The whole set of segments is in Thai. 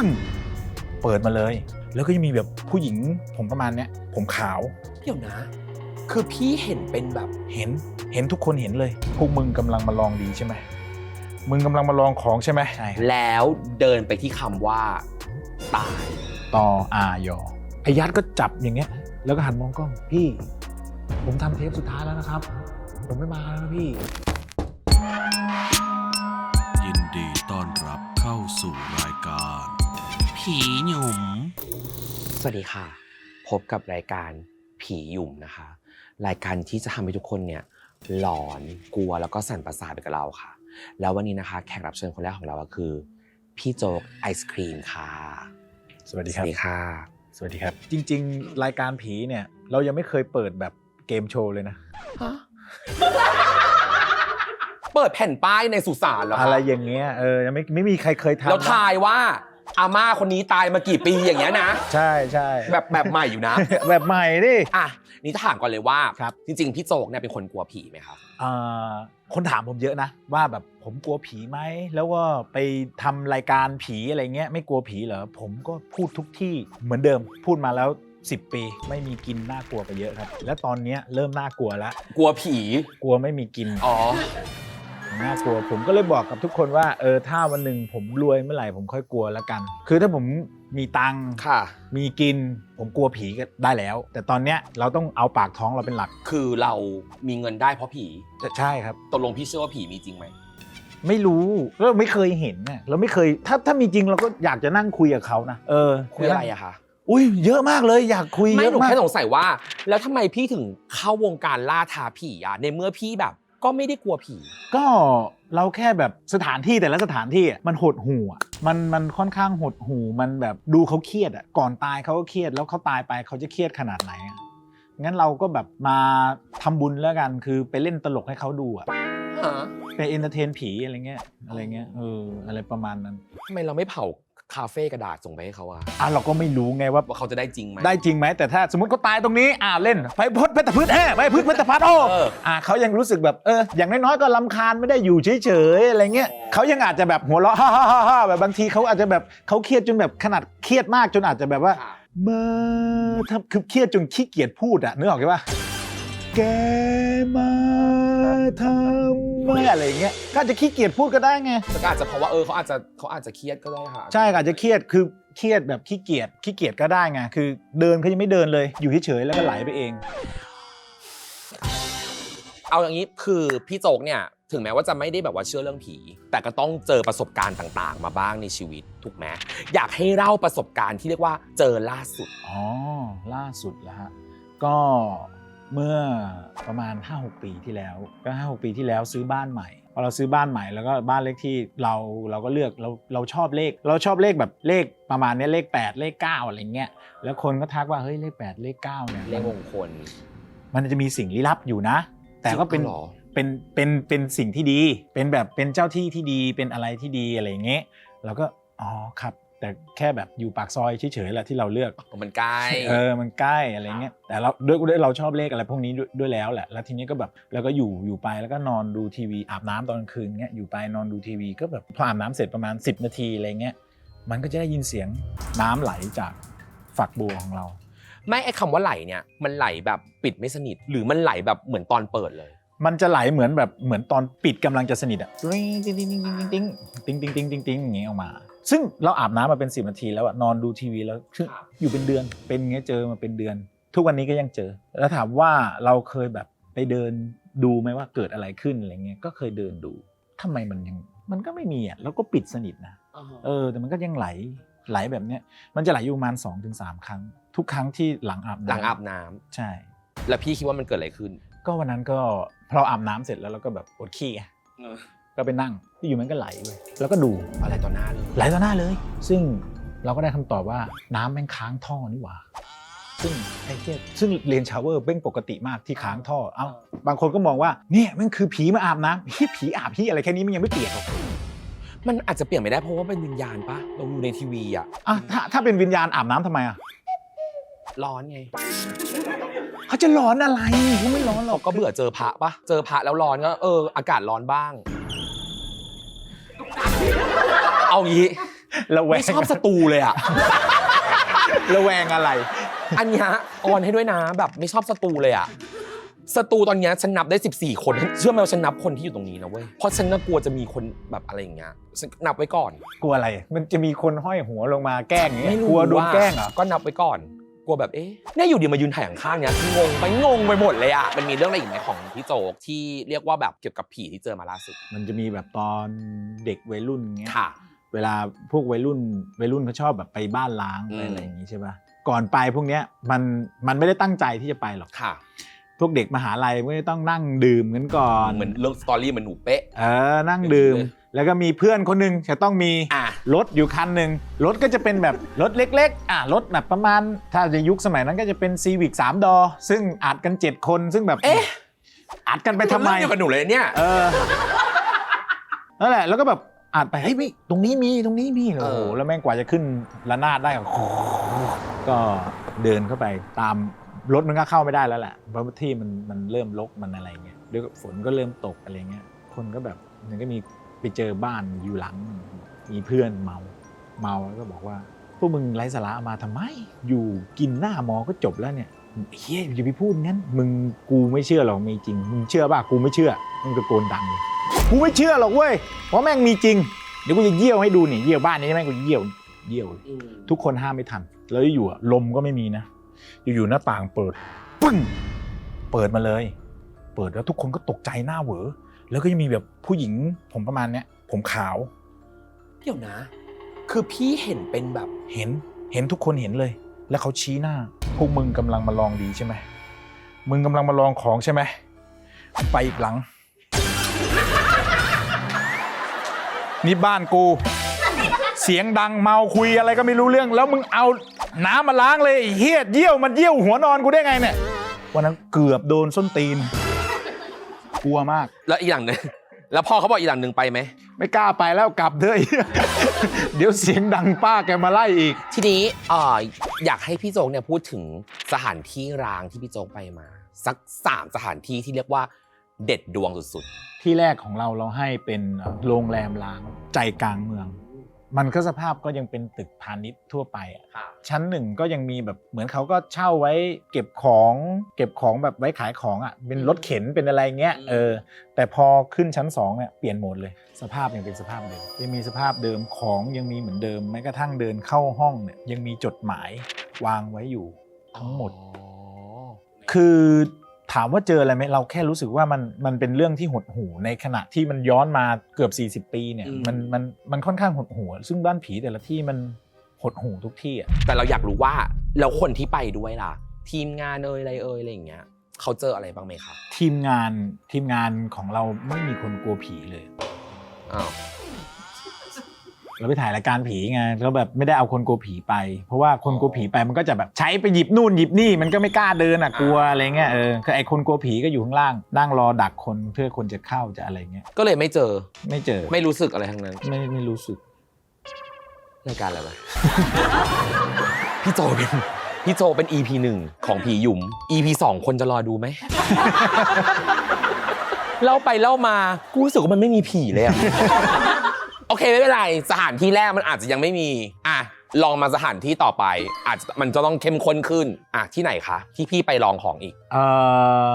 ึ้งเปิดมาเลย แล้วก็ยังมีแบบผู้หญิงผมประมาณเนี้ยผมขาว เดี๋ยวนะ คือพี่เห็นเป็นแบบ เห็นเห็นทุกคนเห็นเลย พวกมึงกำลังมาลองดีใช่ไหมมึงกำลังมาลองของใช่ไหมใช่ครับแล้วเดินไปที่คำว่าตายตออายอไอยัดก็จับอย่างเงี้ย แล้วก็หันมองกล้องพี่ ผมทำเทปสุดท้ายแล้วนะครับ ผมไม่มาแล้วนะพี่ ยินดีต้อนรับเข้าสู่รายการ ผีหนุ่มสวัสดีค่ะ พบกับรายการผีหยุ่มนะคะ รายการที่จะทำให้ทุกคนเนี่ยหลอนกลัวแล้วก็สั่นประสาทไปกับเราค่ะ แล้ววันนี้นะคะ แขกรับเชิญคนแรกของเราก็คือ พี่โจ๊กไอศครีมค่ะสวัสดีสครัวับสดีค่ะ สวัสดีครับ จริง ๆ รายการผีเนี่ย เรายังไม่เคยเปิดแบบเกมโชว์เลยนะ เปิดแผ่นป้ายในสุสานเหรอคะอะไรอย่างเงี้ยเออยังไม่ไม่มีใครเคยทำแล้วนะ ทายว่า อาม่าคนนี้ตายมากี่ปีอย่างเงี้ยนะ ใช่ใช่แบบแบบใหม่อยู่นะ แบบใหม่ดิ อะนี่ถามก่อนเลยว่าครับ จริง ๆ พี่โจ๊กเนี่ยเป็นคนกลัวผีไหมคะเอ่อคนถามผมเยอะนะ ว่าแบบผมกลัวผีไหม แล้วก็ไปทำรายการผีอะไรเงี้ย ไม่กลัวผีเหรอ ผมก็พูดทุกที่เหมือนเดิมพูดมาแล้ว 10 ปี ไม่มีกินน่ากลัวไปเยอะครับ และตอนเนี้ยเริ่มน่ากลัวแล้วกลัวผี กลัวไม่มีกิน อ๋อ น่ากลัว ผมก็เลยบอกกับทุกคนว่าเออถ้าวันหนึ่งผมรวยเมื่อไหร่ผมค่อยกลัวแล้วกัน คือถ้าผมมีตังค์ค่ะ มีกิน ผมกลัวผีก็ได้แล้ว แต่ตอนเนี้ยเราต้องเอาปากท้องเราเป็นหลักคือเรามีเงินได้เพราะผีแต่ใช่ครับ ตกลงพี่เชื่อว่าผีมีจริงไหม ไม่รู้เราไม่เคยเห็นน่ะเราไม่เคยถ้าถ้ามีจริงเราก็อยากจะนั่งคุยกับเขานะเออคุยอะไรอะคะอุ้ยเยอะมากเลยอยากคุยไม่เยอะหนูมาก แค่สงสัยว่า แล้วทำไมพี่ถึงเข้าวงการล่าท้าผีอะในเมื่อพี่แบบ ก็ไม่ได้กลัวผี ก็เราแค่แบบสถานที่แต่ละสถานที่อะมันหดหู่อะมันมันค่อนข้างหดหู่มันแบบดูเขาเครียดอะก่อนตายเขาก็เครียดแล้วเขาตายไปเขาจะเครียดขนาดไหนอะงั้นเราก็แบบมาทำบุญแล้วกันคือไปเล่นตลกให้เขาดูอะฮะไปเอนเตอร์เทนผีอะไรเงี้ยอะไรเงี้ยเอออะไรประมาณนั้น ทำไมเราไม่เผา คาเฟ่กระดาษส่งไปให้เขาอะอะเราก็ไม่รู้ไงว่า ว่าเขาจะได้จริงไหม ได้จริงไหมแต่ถ้าสมมติเขาตายตรงนี้อ่าเล่นไปพดเพชรพืชแห่ไปพืชเพชรพัดโอ้เออ อ่าเขายังรู้สึกแบบเอออย่างน้อยๆก็ลำคาญไม่ได้อยู่เฉยๆอะไรเงี้ยเขายังอาจจะแบบหัวเราะฮ่าฮ่าฮ่าฮ่าแบบบางทีเขาอาจจะแบบเขาเครียดจนแบบขนาดเครียดมากจนอาจจะแบบว่าค่ะเมื่อถ้าคือเครียดจนขี้เกียจพูดอะนึกออกไหมว่าแกมา ทำไมอะไรเงี้ยก็อาจจะขี้เกียจพูดก็ได้ไง แต่ก็อาจจะเพราะว่าเออเขาอาจจะเขาอาจจะเครียดก็ได้ค่ะใช่อาจจะเครียดคือเครียดแบบขี้เกียจขี้เกียจก็ได้ไงคือเดินเขายังไม่เดินเลย อยู่เฉยๆแล้วก็ไหลไปเอง เอาอย่างนี้คือพี่โจ๊กเนี่ยถึงแม้ว่าจะไม่ได้แบบว่าเชื่อเรื่องผี แต่ก็ต้องเจอประสบการณ์ต่าง ๆ มาบ้างในชีวิตถูกไหมอยากให้เล่าประสบการณ์ที่เรียกว่าเจอล่าสุด อ๋อ ล่าสุดแล้วฮะ ก็ เมื่อประมาณ 5-6 ปีที่แล้วก็5-6 ปีที่แล้วซื้อบ้านใหม่พอเราซื้อบ้านใหม่แล้วก็บ้านเลขที่เราเราก็เลือกเราเราชอบเลข เราชอบเลขแบบเลขประมาณเนี้ยเลข 8 เลข 9 อะไรเงี้ยแล้วคนก็ทักว่าเฮ้ยเลข 8 เลข9เนี่ยเลขมงคล มันจะมีสิ่งลี้ลับอยู่นะ แต่ก็เป็นจริงเหรอเป็นเป็นเป็นสิ่งที่ดี เป็นแบบเป็นเจ้าที่ที่ดีเป็นอะไรที่ดีอะไรอย่างเงี้ยเราก็อ๋อครับ แต่แค่แบบอยู่ปากซอยเฉยๆแหละที่เราเลือก มันใกล้ เออ มันใกล้อะไรเงี้ย แต่เราด้วยด้วยเราชอบเลขอะไรพวกนี้ด้วยด้วยแล้วแหละ แล้วทีนี้ก็แบบแล้วก็อยู่อยู่ไปแล้วก็นอนดูทีวีอาบน้ำตอนกลางคืนเงี้ย อยู่ไปนอนดูทีวีก็แบบพออาบน้ำเสร็จประมาณ 10 นาทีอะไรเงี้ย มันก็จะได้ยินเสียงน้ำไหลจากฝักบัวของเรา ไม่ไอ้คำว่าไหลเนี่ยมันไหลแบบปิดไม่สนิท หรือมันไหลแบบเหมือนตอนเปิดเลยมันจะไหลเหมือนแบบเหมือนตอนปิดกำลังจะสนิทอะติ๊งติ๊งติ๊งติ๊งติ๊งติ๊งติ๊งติ๊งติ๊งติ๊งอย่างเงี้ยออกมาซึ่งเราอาบน้ำมาเป็น10นาทีแล้วอะนอนดูทีวีแล้วคือครับอยู่เป็นเดือนเป็นอย่างเงี้ยเจอมาเป็นเดือน ทุกวันนี้ก็ยังเจอ แล้วถามว่าเราเคยแบบไปเดินดูไหมว่าเกิดอะไรขึ้นอะไรเงี้ยก็เคยเดินดูทำไมมันยังมันก็ไม่มีอะแล้วก็ปิดสนิทนะเออ แต่มันก็ยังไหลไหลแบบเนี้ยมันจะไหลอยู่ประมาณ2-3ถึงครั้ง ทุกครั้งที่หลังอาบน้ำหลังอาบน้ำใช่ แล้วพี่คิดว่ามันเกิดอะไรขึ้น ก็วันนั้นก็พอเราอาบน้ำเสร็จแล้วเราก็แบบปวดขี้ไง ก็ไปนั่งอยู่มันก็ไหลไปแล้วก็ดูอะไรต่อหน้าเลยไหลต่อหน้าเลย ซึ่งเราก็ได้คำตอบว่าน้ำแม่งค้างท่อนี่หว่า ซึ่งไอ้เหี้ยซึ่งเรียนชาวเวอร์เป็นปกติมากที่ค้างท่อ เอ้า บางคนก็มองว่าเนี่ยแมันคือผีมาอาบน้ำเฮ้ยผีอาบพี่อะไรแค่นี้มันยังไม่เปียกหรอกมันอาจจะเปลี่ยนไม่ได้เพราะว่าเป็นวิญญาณปะเราอยู่ในทีวีอะอะถ้าถ้าเป็นวิญญาณอาบน้ำทำไมอะร้อนไงเขาจะร้อนอะไรเขาไม่ร้อนหรอเรากก็เบื่อเจอพระปะเจอพระแล้วร้อนก็เอออากาศร้อนบ้าง เอางี้ระแวไม่งชอบสตูเลยอะ ระแวงอะไร อันเนี้ยออนให้ด้วยนะแบบไม่ชอบสตูเลยอะสตูตอนเนี้ยฉันนับได้ 14 คน เชื่อไหมว่าฉันนับคนที่อยู่ตรงนี้นะเว้ยเพราะฉันน่ากลัวจะมีคนแบบอะไรอย่างเงี้ยฉันนับไว้ก่อน กลัวอะไร มันจะมีคนห้อยหัวลงมาแกล้งอย่างเงี้ยไม่รู้กลัวโดนว่าแกล้งเหรอก็นับไว้ก่อน กลัวแบบเอ๊ะเนี่ยอยู่ดีมายืนถ่ายข้างๆเนี้ยงงไปงงไปหมดเลยอะมันมีเรื่องอะไรอีกไหมของพี่โจกที่เรียกว่าแบบเกี่ยวกับผีที่เจอมาล่าสุดมันจะมีแบบตอนเด็กวัยรุ่นเงี้ยค่ะ เวลาพวกวัยรุ่นวัยรุ่นเขาชอบแบบไปบ้านล้างอืมไปอะไรอย่างงี้ใช่ป่ะก่อนไปพวกเนี้ยมันมันไม่ได้ตั้งใจที่จะไปหรอกค่ะ พวกเด็กมหาลัยไม่ได้ต้องนั่งดื่มกันก่อนเหมือนเรื่องสตอรี่เหมือนหนูเป๊ะเออนั่งดื่มเลยแล้วก็มีเพื่อนคนหนึงจะต้องมีอะรถอยู่คันหนึ่งรถก็จะเป็นแบบรถเล็ก ๆ อะรถแบบประมาณ ถ้าจะยุคสมัยนั้นก็จะเป็นซีวิกสามดอ ซึ่งอัดกัน7คนซึ่งแบบเอ๊ะอัดกันไปทำไมเรื่องเดียวกับหนูเลยเนี่ยเออนั่นแหละแล้วก็แบบ อัดไปเฮ้ยพี่ตรงนี้มีตรงนี้มีโอ้เอโหอแล้วแม่งกว่าจะขึ้นระนาดได้ก็ก็เดินเข้าไปตามรถมันก็เข้าไม่ได้แล้วแหละเพราะว่าที่มันมันเริ่มรกมันอะไรเงี้ยด้วยฝนก็เริ่มตกอะไรเงี้ยคนก็แบบมันก็มีไปเจอบ้านอยู่หลัง มีเพื่อนเมาเมาแล้วก็บอกว่าพวกมึงไร้สาระมาทำไม อยู่กินหน้ามอก็จบแล้วเนี่ยเฮียอย่าไปพูดงั้น มึงกูไม่เชื่อหรอกมีจริง มึงเชื่อป่ะกูไม่เชื่อมึงตะโกนดังเลย กูไม่เชื่อหรอกเว้ยเพราะแม่งมีจริง เดี๋ยวกูจะเยี่ยวให้ดูนี่เยี่ยวบ้านนี้แม่งกูจะเยี่ยวเยี่ยว ทุกคนห้ามไม่ทัน แล้วอยู่อะลมก็ไม่มีนะ อยู่ๆหน้าต่างเปิด ปึ้ง เปิดมาเลย เปิดแล้วทุกคนก็ตกใจหน้าเหวอ แล้วก็ยังมีแบบผู้หญิงผมประมาณเนี้ย ผมขาว เดี๋ยวนะ คือพี่เห็นเป็นแบบ เห็น เห็นทุกคนเห็นเลย แล้วเขาชี้หน้า พวกมึงกำลังมาลองดีใช่ไหม มึงกำลังมาลองของใช่ไหม ไปอีกหลัง นี่บ้านกู เสียงดังเมาคุยอะไรก็ไม่รู้เรื่อง แล้วมึงเอาน้ำมาล้างเลยไอ้เฮียเยี่ยวมันเยี่ยวหัวนอนกูได้ไงเนี่ยวันนั้นเกือบโดนส้นตีน กลัวมาก แล้วอีกอย่างหนึ่งแล้วพ่อเขาบอกอีกอย่างหนึ่งไปไหม ไม่กล้าไปแล้วกลับเถอะไอ้เหี้ยเดี๋ยวเสียงดังป้าแกมาไล่อีก ทีนี้เอ่ออยากให้พี่โจ๊กเนี่ยพูดถึงสถานที่ร้างที่พี่โจ๊กไปมา สักสามสถานที่ที่เรียกว่า เด็ดดวงสุดที่แรกของเราเราให้เป็นโรงแรมล้างใจกลางเมือง มันก็สภาพก็ยังเป็นตึกพาณิชย์ทั่วไปอะๆค่ะ ชั้นหนึ่งก็ยังมีแบบเหมือนเขาก็เช่าไว้เก็บของ เก็บของแบบไว้ขายของอะเป็นรถเข็นเป็นอะไรเงี้ยอืมเออแต่พอขึ้นชั้นสองเนี่ยเปลี่ยนโหมดเลย สภาพยังเป็นสภาพเดิมยังมีสภาพเดิมของยังมีเหมือนเดิมแม้กระทั่งเดินเข้าห้องเนี่ยยังมีจดหมายวางไว้อยู่ ทั้งหมดอ๋อคือ ถามว่าเจออะไรไหมเราแค่รู้สึกว่ามันมันเป็นเรื่องที่หดหูในขณะที่มันย้อนมาเกือบ 40 ปีเนี่ยมันมันมันค่อนข้างหดหูซึ่งบ้านผีแต่ละที่มันหดหูทุกที่อะแต่เราอยากรู้ว่าแล้วคนที่ไปด้วยล่ะ ทีมงานเอ่ยอะไรเอ่ยอะไรอย่างเงี้ยเขาเจออะไรบ้างไหมคะทีมงานทีมงานของเราไม่มีคนกลัวผีเลยอ้าว เราไปถ่ายรายการผีไงแล้วแบบไม่ได้เอาคนกลัวผีไป เพราะว่าคนกลัวผีไปมันก็จะแบบใช้ไปหยิบนู่นหยิบนี่มันก็ไม่กล้าเดินอะกลัวอะไรเงี้ยเออคือไอคนกลัวผีก็อยู่ข้างล่างนั่งรอดักคนเพื่อคนจะเข้าจะอะไรเงี้ยก็เลยไม่เจอไม่เจอไม่รู้สึกอะไรทั้งนั้นไม่ไม่รู้สึก รายการอะไรวะ พี่โจเป็นพี่โจเป็น EP หนึ่งของผีหยุม EP สองคนจะรอดูไหม เล่าไปเล่ามากูรู้สึกว่ามันไม่มีผีเลยอะ โอเคไม่เป็นไรสถานที่แรกมันอาจจะยังไม่มี อะลองมาสถานที่ต่อไป อาจจะมันจะต้องเข้มข้นขึ้น อะที่ไหนคะ ที่พี่ไปลองของอีกเอ่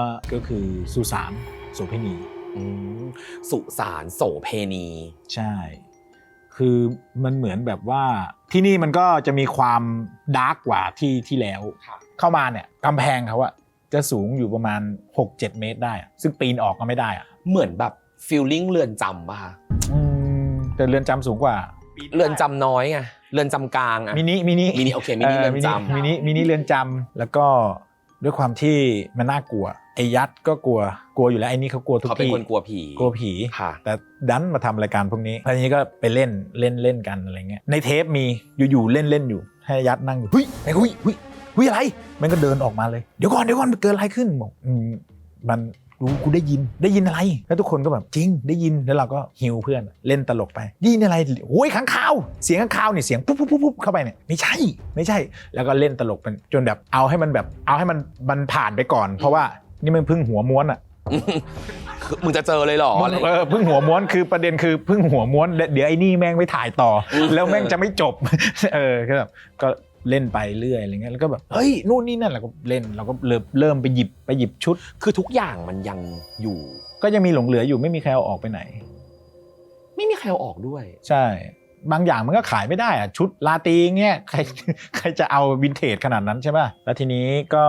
อก็คือสุสานโสเภณีอืมสุสานโสเพณี ใช่ คือมันเหมือนแบบว่าที่นี่มันก็จะมีความดาร์กกว่าที่ที่แล้ว เข้ามาเนี่ยกำแพงเขาอะจะสูงอยู่ประมาณ 6-7 เมตรได้อะซึ่งปีนออกก็ไม่ได้อะเหมือนแบบฟิลลิ่งเรือนจำป่ะคะอืม แต่เรือนจำสูงกว่า เรือนจำน้อยไงเรือนจำกลางอะมินิมินิมินิโอเคมินิเรือนจำมินิมินิเรือนจำแล้วก็ด้วยความที่มันน่ากลัวไอ้ยัดก็กลัวกลัวอยู่แล้วไอ้นี่เขากลัวทุกเขาเป็นที่คนกลัวผีกลัวผี ค่ะ แต่ดันมาทำรายการพวกนี้แล้วทีนี้ก็ไปเล่นเล่นเล่นกันอะไรเงี้ย ในเทปมีอยู่ๆเล่นเล่นอยู่ ให้ยัดนั่งอยู่เฮ้ยไอ้เฮ้ยเฮ้ยเฮ้ยอะไร มันก็เดินออกมาเลย เดี๋ยวก่อนเดี๋ยวก่อนมันเกิดอะไรขึ้นบอกอืมมัน รู้กูได้ยินได้ยินอะไร แล้วทุกคนก็แบบจริงได้ยินแล้วเราก็ฮิวเพื่อนเล่นตลกไปได้ยินอะไรโอ้ยข้างคาว เสียงข้างคาวเนี่ยเสียงปุ๊บปุ๊บปุ๊บปุ๊บเข้าไปเนี่ยไม่ใช่ไม่ใช่ แล้วก็เล่นตลกเป็นจนแบบเอาให้มันแบบเอาให้มันมันผ่านไปก่อน เพราะว่านี่มันเพิ่งหัวม้วนอะคือมึงจะเจอเลยเหรอมันเออเพิ่งหัวม้วนคือประเด็นคือเพิ่งหัวม้วนเดี๋ยวเดี๋ยวไอ้นี่แม่งไม่ถ่ายต่อ แล้วแม่งจะไม่จบ เออก็แบบก็ เล่นไปเรื่อยอะไรเงี้ยแล้วก็แบบเฮ้ยนู่นนี่นั่นเราก็เล่นเราก็เริ่มเริ่มไปหยิบไปหยิบชุด คือทุกอย่างมันยังอยู่ ก็ยังมีหลงเหลืออยู่ไม่มีใครเอาออกไปไหน ไม่มีใครเอาออกด้วย ใช่ บางอย่างมันก็ขายไม่ได้อะชุดลาตรีเงี้ยใครใครจะเอาวินเทจขนาดนั้นใช่ป่ะแล้วทีนี้ก็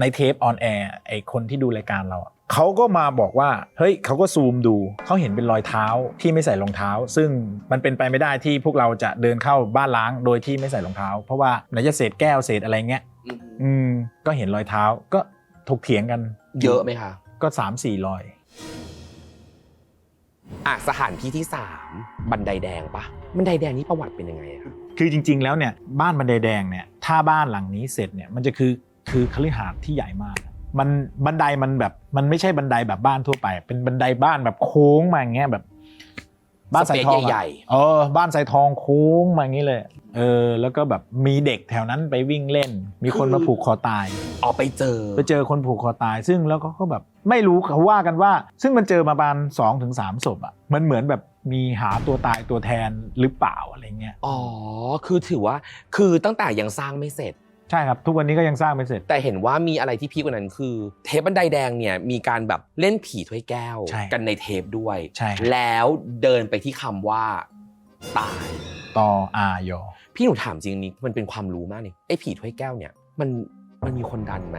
ในเทปออนแอร์ไอคนที่ดูรายการเราอะ เขาก็มาบอกว่าเฮ้ยเขาก็ซูมดูเขาเห็นเป็นรอยเท้าที่ไม่ใส่รองเท้า ซึ่งมันเป็นไปไม่ได้ที่พวกเราจะเดินเข้าบ้านล้างโดยที่ไม่ใส่รองเท้า เพราะว่าไหนจะเศษแก้วเศษอะไรเงี้ยอืมก็เห็นรอยเท้าก็ถกเถียงกันเยอะไหมคะก็สามสี่รอยอะสถานที่ที่สามบันไดแดงปะบันไดแดงนี่ประวัติเป็นยังไงอะคะคือจริง ๆ แล้วเนี่ยบ้านบันไดแดงเนี่ยถ้าบ้านหลังนี้เสร็จเนี่ยมันจะคือคือคฤหาสน์ที่ใหญ่มาก มันบันไดมันแบบมันไม่ใช่บันไดแบบบ้านทั่วไป เป็นบันไดบ้านแบบโค้งมาอย่างเงี้ยแบบ บ้านสายทองสเปซอะใหญ่เออบ้านสายทองโค้งมาอย่างงี้เลย เออ แล้วก็แบบมีเด็กแถวนั้นไปวิ่งเล่น มีคนมาผูกคอตายๆออกไปเจอ ไปเจอคนผูกคอตาย ซึ่งแล้วก็เขาแบบไม่รู้เขาว่ากันว่า ซึ่งมันเจอมาประมาณสองถึงสามศพอะมันเหมือนแบบมีหาตัวตายตัวแทนหรือเปล่าอะไรเงี้ยอ๋อคือถือว่าคือตั้งแต่ยังสร้างไม่เสร็จ ใช่ครับ ทุกวันนี้ก็ยังสร้างไม่เสร็จ แต่เห็นว่ามีอะไรที่พีคกว่านั้นคือ เทปบันไดแดงเนี่ยมีการแบบเล่นผีถ้วยแก้ว ใช่กันในเทปด้วย ใช่ครับ แล้วเดินไปที่คำว่า ตาย ตออายอ พี่หนูถามจริงนี้มันเป็นความรู้มากนี่ไอ้ผีถ้วยแก้วเนี่ยมันมันมีคนดันไหม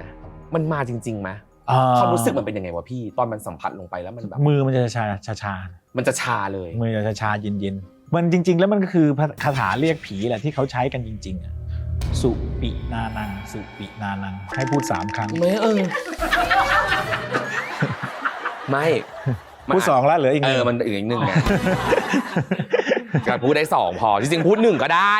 มันมาจริงๆไหมเอ่อความรู้สึกมันเป็นยังไงวะพี่ตอนมันสัมผัสลงไปแล้วมันแบบมือมันจะชาชาชามันจะชาเลย มือจะชาเย็นเย็นๆมันจริง ๆ แล้วมันก็คือคาถาเรียกผีแหละที่เขาใช้กันจริงๆอะ สุปินานัง สุปินานัง ให้พูดสามครั้ง ไม่เออ ไม่พูดสองแล้วเหลืออีกหเอนึ่ง อมันอีกหนึ่งไงการพูดได้สองพอ จริงๆ พูดหนึ่งก็ได้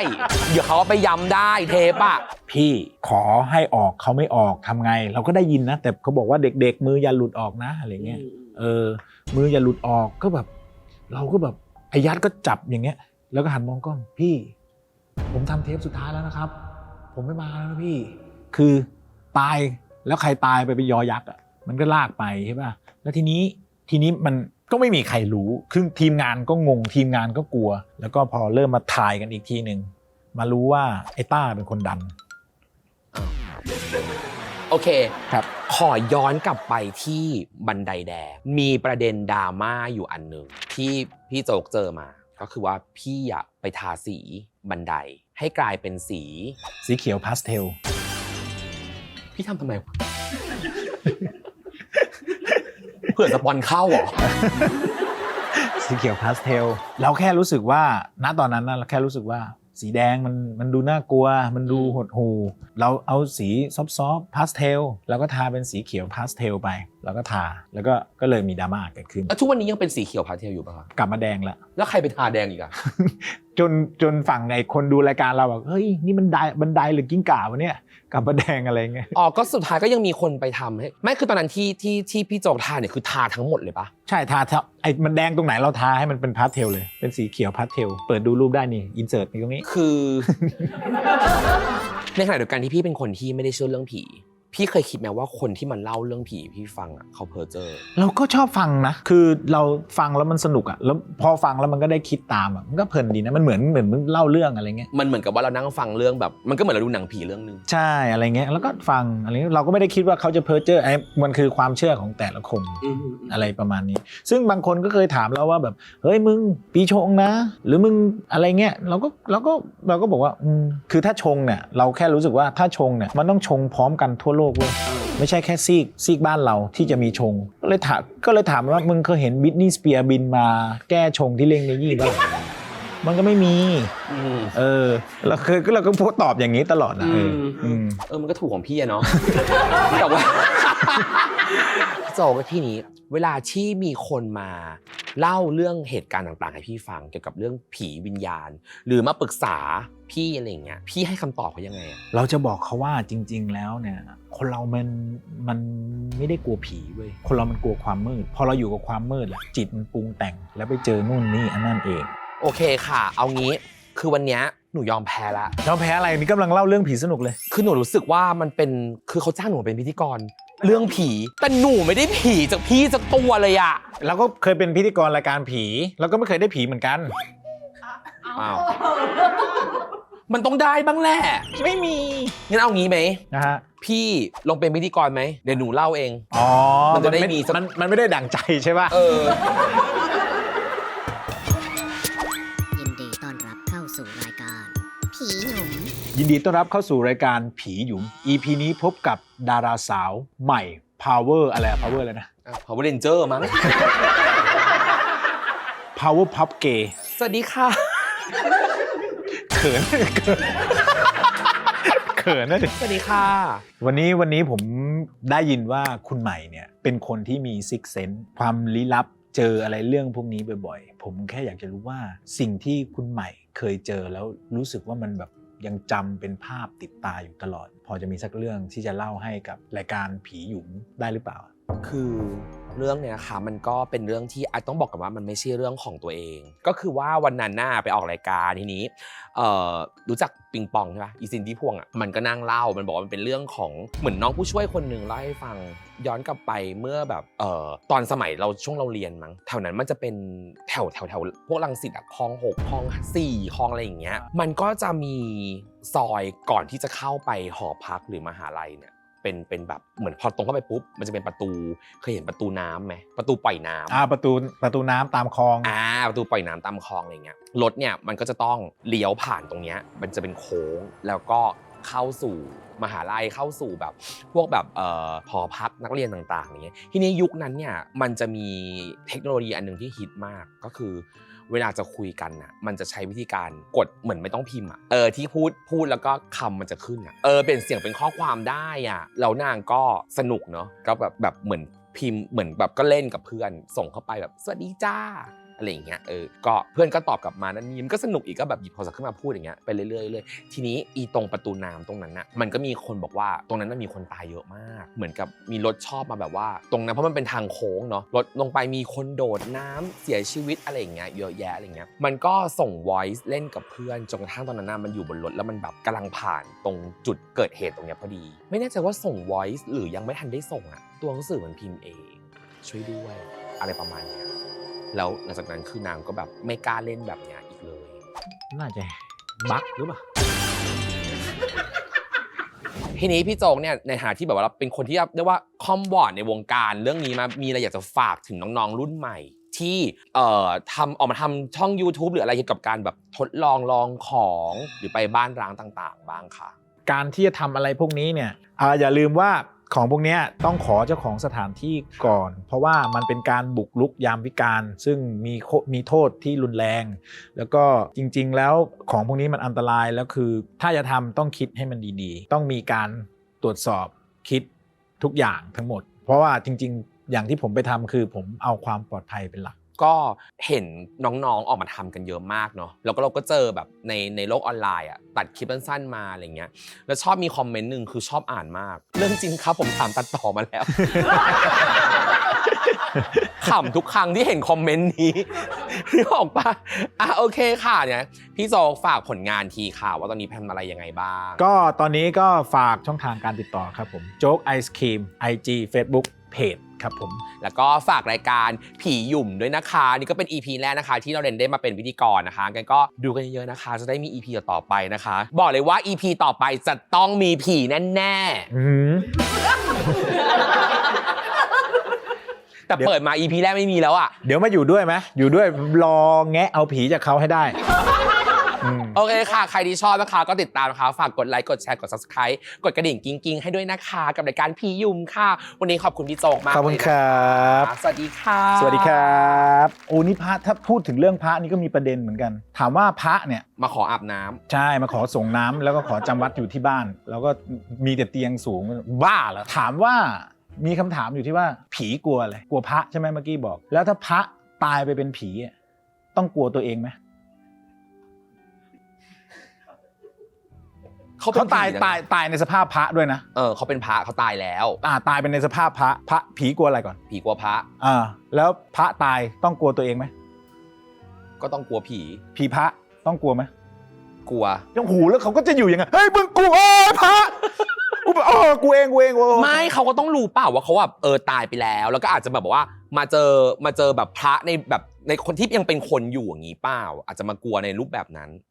เดี๋ยวเขาเอาไปย้ำได้เทปอะพี่ขอให้ออกเขาไม่ออกทำไง เราก็ได้ยินนะ แต่เขาบอกว่าเด็ก ๆ มืออย่าหลุดออกนะอะไรเงี้ยเออ มืออย่าหลุดออกก็แบบ เราก็แบบไอ้ยัดก็จับอย่างเงี้ย แล้วก็หันมองกล้องพี่ ผมทำเทปสุดท้ายแล้วนะครับ ผมไม่มาแล้วนะพี่ คือตายแล้วใครตายไปเป็นยอยักษ์อะมันก็ลากไปใช่ป่ะแล้วทีนี้ทีนี้มันก็ไม่มีใครรู้คือทีมงานก็งง ทีมงานก็กลัว แล้วก็พอเริ่มมาถ่ายกันอีกทีหนึ่งมารู้ว่าไอ้ต้าเป็นคนดัน โอเคครับ ขอย้อนกลับไปที่บันไดแดงมีประเด็นดราม่าอยู่อันหนึ่งที่พี่โจ๊กเจอมา ก็คือว่าพี่อะไปทาสีบันได ให้กลายเป็นสีสีเขียวพาสเทล พี่ทำทำไมวะเผื่อสปอนเข้าเหรอ สีเขียวพาสเทล เราแค่รู้สึกว่าณตอนนั้นนะเราแค่รู้สึกว่าสีแดงมันมันดูน่ากลัว มันดูหดหูเราเอาสีซอฟต์ๆพาสเทลแล้วก็ทาเป็นสีเขียวพาสเทลไป แล้วก็ทาแล้วก็ก็เลยมีดราม่าเกิดขึ้น แล้วทุกวันนี้ยังเป็นสีเขียวพาสเทลอยู่ป่ะคะกลับมาแดงแล้วแล้วใครไปทาแดงอีกอะ จนจนฝั่งไอ้คนดูรายการเราบอกเฮ้ยนี่มันไดบันไดหรือกิ้งก่าวะเนี่ยกลับมาแดงอะไรเงี้ยอ๋อ ก็สุดท้ายก็ยังมีคนไปทำให้ไม่คือตอนนั้นที่ที่ที่พี่โจกทาเนี่ยคือทาทั้งหมดเลยปะใช่ทาทาไอ้มันแดงตรงไหนเราทาให้มันเป็นพาสเทลเลยเป็นสีเขียวพาสเทลเปิดดูรูปได้นี่อินเสิร์ตตรงนี้ คือ ในขณะเดียวกันที่พี่เป็นคนที่ไม่ได้เชื่อเรื่องผี พี่เคยคิดไหมว่าคนที่มันเล่าเรื่องผีพี่ฟังอะเขาเพอเจอเราก็ชอบฟังนะ คือเราฟังแล้วมันสนุกอะแล้วพอฟังแล้วมันก็ได้คิดตามอะมันก็เพลินดีนะมันเหมือนเหมือนมึงเล่าเรื่องอะไรเงี้ยมันเหมือนกับว่าเรานั่งฟังเรื่องแบบ มันก็เหมือนเราดูหนังผีเรื่องหนึงใช่อะไรเงี้ยแล้วก็ฟังอะไรเงี้ยเราก็ไม่ได้คิดว่าเขาจะเพ้อเจ้อไอ้มันคือความเชื่อของแต่ละคนอะไรประมาณนี้ ซึ่งบางคนก็เคยถามเราว่าแบบเฮ้ยมึงปีชงนะ หรือมึงอะไรเงี้ยเราก็เราก็เราก็บอกว่าอืมคือถ้าชงเนี่ยเราแค่รู้สึกว่าถ้าชงเนี่ยมันต้องชงพร้อมกันทั่วโลกเว้ยไม่ใช่แค่ซีกซีกบ้านเราที่จะมีชง ก็เลยถามก็เลยถามว่ามึงเคยเห็นบิทนี่สเปียร์บินมาแก้ชงที่เล่งในยี่บ้างมันก็ไม่มี เออเราเคยก็เราก็พูดตอบอย่างนี้ตลอดนะเอออืมเออมันก็ถูกของพี่อะเนาะแต่ว่าพี่โจก็ที่นี้ เวลาที่มีคนมา เล่าเรื่องเหตุการณ์ต่างๆ ให้พี่ฟังเกี่ยวกับเรื่องผีวิญญาณ หรือมาปรึกษาพี่อะไรอย่างเงี้ยพี่ให้คำตอบเขายังไงอะเราจะบอกเขาว่าจริง ๆ แล้วเนี่ย คนเรามันมันไม่ได้กลัวผีเว้ยคนเรามันกลัวความมืด พอเราอยู่กับความมืดแหละจิตมันปรุงแต่ง แล้วไปเจอนู่นนี่อันนั่นเอง โอเคค่ะ เอางี้คือวันเนี้ย หนูยอมแพ้ละเราแพ้อะไรนี่กำลังเล่าเรื่องผีสนุกเลย คือหนูรู้สึกว่ามันเป็นคือเขาจ้างหนูมาเป็นพิธีกร เรื่องผี แต่หนูไม่ได้ผีจากพี่จากตัวเลยอะเราก็เคยเป็นพิธีกรรายการผีเราก็ไม่เคยได้ผีเหมือนกัน อ้าวมันต้องได้บ้างแหละไม่มีงั้นเอางี้ไหมนะฮะ พี่ลงเป็นพิธีกรไหมเดี๋ยวหนูเล่าเอง อ๋อ มันจะได้ไมีสัก มันมันไม่ได้ดั่งใจใช่ป่ะ เออ ยินดีต้อนรับเข้าสู่รายการผีหยุม EP นี้พบกับดาราสาวใหม่ Power อะไรอะ Power อะไรนะ Power Ranger มั้ง Power Pop Gay สวัสดีค่ะ เขิน เขินเขินนะดิสวัสดีค่ะ วันนี้วันนี้ผมได้ยินว่าคุณใหม่เนี่ยเป็นคนที่มีซิกเซนความลี้ลับเจออะไรเรื่องพวกนี้บ่อยๆ ผมแค่อยากจะรู้ว่าสิ่งที่คุณใหม่เคยเจอแล้วรู้สึกว่ามันแบบ ยังจำเป็นภาพติดตาอยู่ตลอด พอจะมีสักเรื่องที่จะเล่าให้กับรายการผีหยุมได้หรือเปล่า คือเรื่องเนี้ยค่ะมันก็เป็นเรื่องที่อาจต้องบอกกันว่ามันไม่ใช่เรื่องของตัวเอง ก็คือว่าวันนั้นน่าไปออกรายการทีนี้เอ่อรู้จักปิงปองใช่ปะอีซินที่พวงอะมันก็นั่งเล่ามันบอกว่ามันเป็นเรื่องของเหมือนน้องผู้ช่วยคนหนึ่งเล่าให้ฟังย้อนกลับไปเมื่อแบบเอ่อตอนสมัยเราช่วงเราเรียนมั้งแถวนั้นมันจะเป็นแถวแถวแถวพวกลังสิตอะคลองหกคลองสี่คลองอะไรอย่างเงี้ยมันก็จะมีซอยก่อนที่จะเข้าไปหอพักหรือมหาลัยเนี่ย เป็นเป็นแบบเหมือนพอตรงเข้าไปปุ๊บมันจะเป็นประตูเคยเห็นประตูน้ำไหมประตูปล่อยน้ำอ่าประตูประตูน้ำตามคลอง อ่าประตูปล่อยน้ำตามคลองอะไรเงี้ยรถเนี่ยมันก็จะต้องเลี้ยวผ่านตรงเนี้ยมันจะเป็นโค้งแล้วก็เข้าสู่มหาลัยเข้าสู่แบบ พวกแบบเอ่อหอพักนักเรียนต่างๆอย่างเงี้ยทีนี้ยุคนั้นเนี่ยมันจะมีเทคโนโลยีอันหนึ่งที่ฮิตมากก็คือ เวลาจะคุยกันน่ะ มันจะใช้วิธีการกดเหมือนไม่ต้องพิมพ์อะเออที่พูดพูดแล้วก็คำมันจะขึ้นอะเออเป็นเสียงเป็นข้อความได้อะแล้วนางก็สนุกเนาะก็แบบแบบเหมือนพิมพ์เหมือนแบบก็เล่นกับเพื่อน ส่งเข้าไปแบบสวัสดีจ้า อะไรอย่างเงี้ยเออก็เพื่อนก็ตอบกลับมานั่นนี่มันก็สนุกอีกก็แบบหยิบโทรศัพท์ขึ้นมาพูดอย่างเงี้ยไปเรื่อยๆเลยทีนี้อีตรงประตูน้ำตรงนั้นน่ะมันก็มีคนบอกว่าตรงนั้นน่ะมีคนตายเยอะมาก เหมือนกับมีรถชอบมาแบบว่า ตรงนั้นเพราะมันเป็นทางโค้งเนาะรถลงไปมีคนโดดน้ำเสียชีวิตอะไรอย่างเงี้ยเยอะแยะอะไรเงี้ยมันก็ส่ง voice เล่นกับเพื่อนจนกระทั่งตอนนั้นน่ะมันอยู่บนรถแล้วมันแบบกำลังผ่านตรงจุดเกิดเหตุตรงเนี้ยพอดี ไม่แน่ใจว่าส่ง voice หรือยังไม่ทันได้ส่งอะตัวหนังสือมันพิมพ์เอง ช่วยด้วย อะไรประมาณเนี้ย แล้วหลังจากนั้นคือนางก็แบบไม่กล้าเล่นแบบเนี้ยอีกเลย น่าจะบั๊กหรือเปล่า ทีนี้พี่โจงเนี่ยในฐานะที่แบบว่าเราเป็นคนที่เรียกว่าคอมบอร์ดในวงการเรื่องนี้มามีอะไรอยากจะฝากถึงน้องๆรุ่นใหม่ ที่เอ่อทำออกมาทำช่อง YouTube หรืออะไรเกี่ยวกับการแบบทดลองลองของหรือไปบ้านร้างต่าง ๆ บ้างค่ะ การที่จะทำอะไรพวกนี้เนี่ยอ่าอย่าลืมว่า ของพวกนี้ต้องขอเจ้าของสถานที่ก่อน เพราะว่ามันเป็นการบุกรุกยามวิการ ซึ่งมีมีโทษที่รุนแรง แล้วก็จริง ๆ แล้วของพวกนี้มันอันตรายแล้วคือ ถ้าจะทำต้องคิดให้มันดีๆ ต้องมีการตรวจสอบคิดทุกอย่างทั้งหมด เพราะว่าจริง ๆ อย่างที่ผมไปทำคือผมเอาความปลอดภัยเป็นหลัก ก็เห็นน้องๆออกมาทำกันเยอะมากเนาะแล้วก็เราก็เจอแบบในในโลกออนไลน์อะตัดคลิปสั้นๆมาอะไรเงี้ยแล้วชอบมีคอมเมนต์หนึ่งคือชอบอ่านมาก เรื่องจริงครับผมถามตัดต่อมาแล้วขำทุกครั้งที่เห็นคอมเมนต์นี้นึกออกปะอะโอเคค่ะเนี่ยพี่โจฝากผลงานทีค่ะ ว่าตอนนี้แพมอะไรยังไงบ้าง ก็ตอนนี้ก็ฝากช่องทางการติดต่อครับผมโจ๊กไอศครีม IG Facebook เพจครับผมแล้วก็ฝากรายการผีหยุ่มด้วยนะคะ นี่ก็เป็น EP แรกนะคะ ที่เราเรนได้มาเป็นพิธีกรนะคะกันก็ดูกันเยอะๆนะคะ จะได้มี EP ต่อๆไปนะคะ บอกเลยว่า EP ต่อไปจะต้องมีผีแน่ๆอืมแต่เดี๋ยวเปิดมา EP แรกไม่มีแล้วอะ เดี๋ยวมาอยู่ด้วยไหมอยู่ด้วยรอแงะเอาผีจากเขาให้ได้อืม โอเคค่ะ ใครที่ชอบนะคะ ก็ติดตามนะคะ ฝากกดไลค์ กดแชร์ กด subscribe กดกระดิ่งกิ้งกิ้งๆให้ด้วยนะคะ กับรายการผีหยุ่มค่ะ วันนี้ขอบคุณพี่โจกมากขอบคุณเลยคนะรับคะสวัสดีค่ะ สวัสดีครับโอ้นี่พระถ้าพูดถึงเรื่องพระนี่ก็มีประเด็นเหมือนกัน ถามว่าพระเนี่ยมาขออาบน้ำใช่มาขอส่งน้ำแล้วก็ขอจำวัดอยู่ที่บ้าน แล้วก็มีแต่เตียงสูงบ้าเหรอถามว่ามีคำถามอยู่ที่ว่าผีกลัวอะไรกลัวพระใช่ไหมเมื่อกี้บอก แล้วถ้าพระตายไปเป็นผีอะต้องกลัวตัวเองไหม เขาเป็นเขาตายผีนะ ตายตายในสภาพพระด้วยนะเออเขาเป็นพระเขาตายแล้ว อ่าตายเป็นในสภาพพระพระผีกลัวอะไรก่อนผีกลัวพระอ่าแล้วพระตายต้องกลัวตัวเองไหมก็ต้องกลัวผีผีพระต้องกลัวไหมกลัว ยังหูแล้วเขาก็จะอยู่อย่างไงเฮ้ยมึงกลัวเอ้ยพระกูแบบอ๋อกูเองกูเองโอ้ไม่เขาก็ต้องรู้เปล่าว่าเขาแบบเออตายไปแล้ว แล้วก็อาจจะแบบว่ามาเจอมาเจอแบบพระในแบบในคนที่ยังเป็นคนอยู่อย่างนี้เปล่า อาจจะมากลัวในรูปแบบนั้น